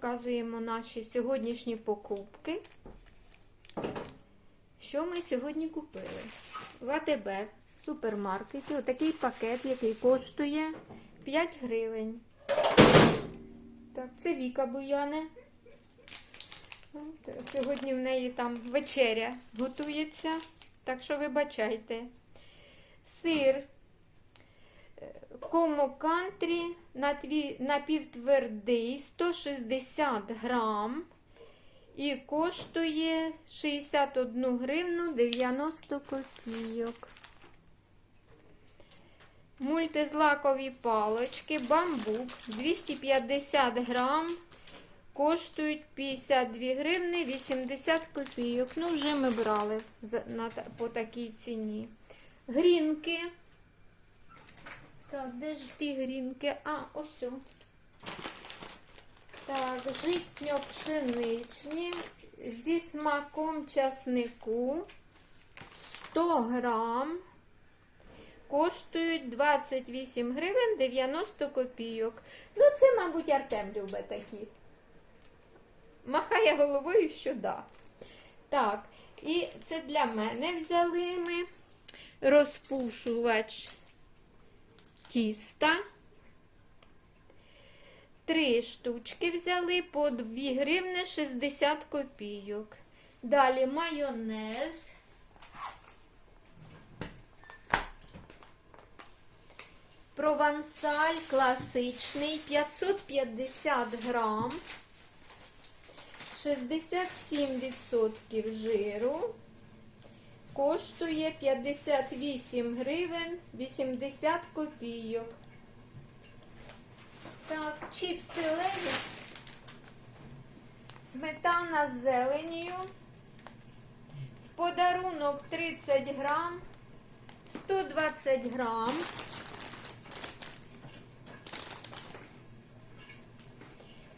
показуємо наші сьогоднішні покупки. Що ми сьогодні купили? В АТБ в супермаркеті отакий пакет, який коштує 5 гривень. Так, це Віка Буяне. Сьогодні в неї там вечеря готується, так що вибачайте. Сир Комо Кантрі напівтвердий 160 грам і коштує 61 гривну 90 копійок. Мультизлакові палочки, бамбук 250 грам, коштують 52 гривни 80 копійок. Ну, вже ми брали по такій ціні. Грінки. Так, де ж ті грінки? А, ось. о. Так, житньо-пшеничні зі смаком часнику 100 грам. Коштують 28 гривень 90 копійок. Ну, це, мабуть, Артем любить такі. Махає головою, що да. Так, і це для мене взяли ми розпушувач тіста. Три штучки взяли по 2 гривни 60 копійок. Далі майонез. Провансаль класичний 550 грам. 67% жиру. Коштує 58 гривень 80 копійок. Так, чіпси Левіс. Сметана з зеленію. В подарунок 30 грам. 120 грам.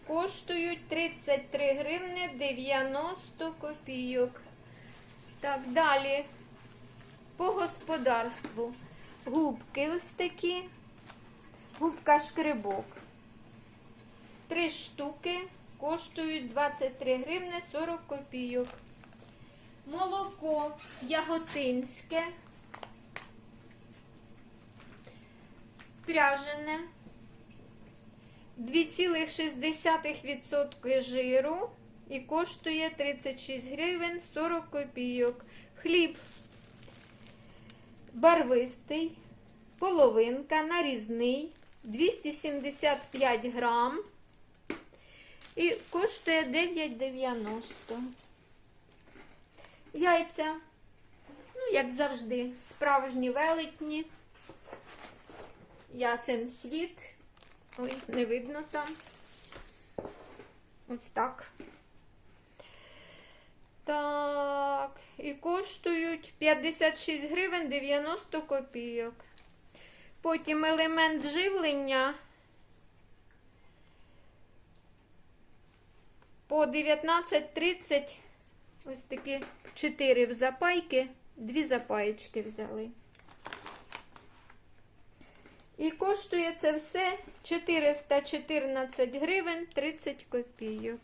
Коштують 33 гривни 90 копійок. Так, далі по господарству. Губки ось такі. Губка шкрибок. Три штуки коштують 23 гривни 40 копійок. Молоко яготинське. Пряжене. 2,6% жиру і коштує 36 гривень 40 копійок. Хліб барвистий, половинка, нарізний, 275 грам і коштує 9,90. Яйця, ну, як завжди, справжні велетні. Ясен світ. Ой, не видно там. Ось так. Так, і коштують 56 гривень 90 копійок. Потім елемент живлення по 19,30. Ось такі 4 в запайки, 2 запаєчки взяли. І коштує це все 414 гривень 30 копійок.